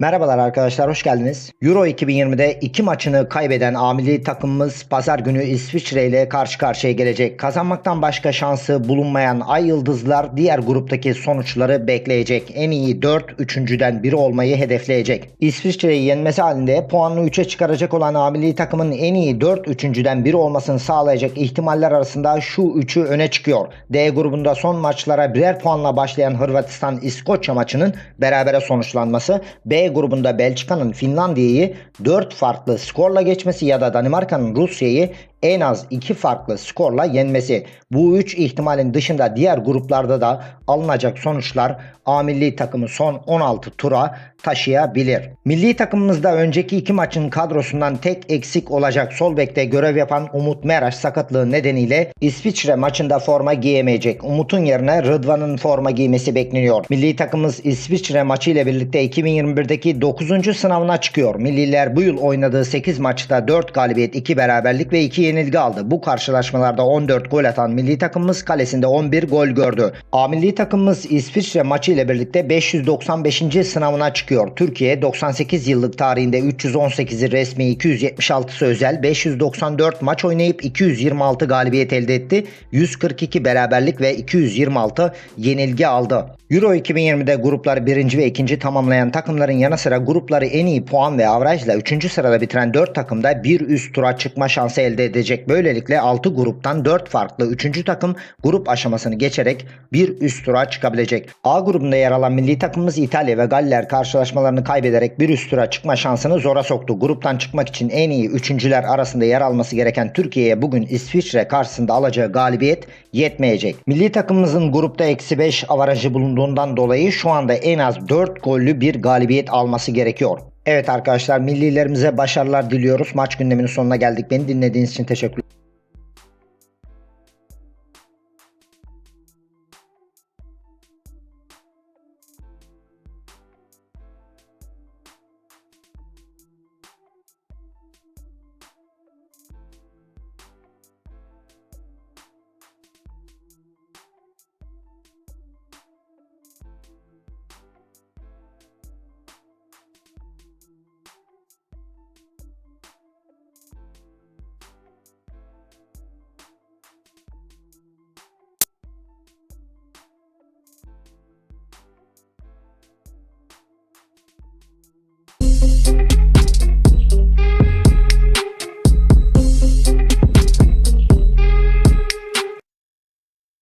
Merhabalar arkadaşlar hoş geldiniz. Euro 2020'de iki maçını kaybeden amili takımımız pazar günü İsviçre ile karşı karşıya gelecek. Kazanmaktan başka şansı bulunmayan Ay Yıldızlar diğer gruptaki sonuçları bekleyecek. En iyi 4 üçüncüden biri olmayı hedefleyecek. İsviçre'yi yenmesi halinde puanını 3'e çıkaracak olan amili takımın en iyi 4 üçüncüden biri olmasını sağlayacak ihtimaller arasında şu üçü öne çıkıyor. D grubunda son maçlara birer puanla başlayan Hırvatistan-İskoçya maçının berabere sonuçlanması, B grubunda Belçika'nın Finlandiya'yı 4 farklı skorla geçmesi ya da Danimarka'nın Rusya'yı en az 2 farklı skorla yenmesi. Bu 3 ihtimalin dışında diğer gruplarda da alınacak sonuçlar A milli takımı son 16 tura taşıyabilir. Milli takımımızda önceki iki maçın kadrosundan tek eksik olacak sol bekte görev yapan Umut Meraş sakatlığı nedeniyle İsviçre maçında forma giyemeyecek. Umut'un yerine Rıdvan'ın forma giymesi bekleniyor. Milli takımımız İsviçre maçı ile birlikte 2021'deki 9. sınavına çıkıyor. Milliler bu yıl oynadığı 8 maçta 4 galibiyet, 2 beraberlik ve 2 yenilgi aldı. Bu karşılaşmalarda 14 gol atan milli takımımız kalesinde 11 gol gördü. A milli takımımız İsviçre maçı ile birlikte 595. sınavına çıkıyor. Türkiye 98 yıllık tarihinde 318'i resmi 276'sı özel 594 maç oynayıp 226 galibiyet elde etti. 142 beraberlik ve 226 yenilgi aldı. Euro 2020'de grupları 1. ve 2. tamamlayan takımların yanı sıra grupları en iyi puan ve avrajla 3. sırada bitiren 4 takım da bir üst tura çıkma şansı elde edecek. Böylelikle 6 gruptan 4 farklı 3. takım grup aşamasını geçerek bir üst tura çıkabilecek. A grubunda yer alan milli takımımız İtalya ve Galler karşılaşmalarını kaybederek bir üst tura çıkma şansını zora soktu. Gruptan çıkmak için en iyi üçüncüler arasında yer alması gereken Türkiye'ye bugün İsviçre karşısında alacağı galibiyet yetmeyecek. Milli takımımızın grupta eksi 5 avarajı bulunduğundan dolayı şu anda en az 4 gollü bir galibiyet alması gerekiyor. Evet arkadaşlar millilerimize başarılar diliyoruz. Maç gündeminin sonuna geldik. Beni dinlediğiniz için teşekkür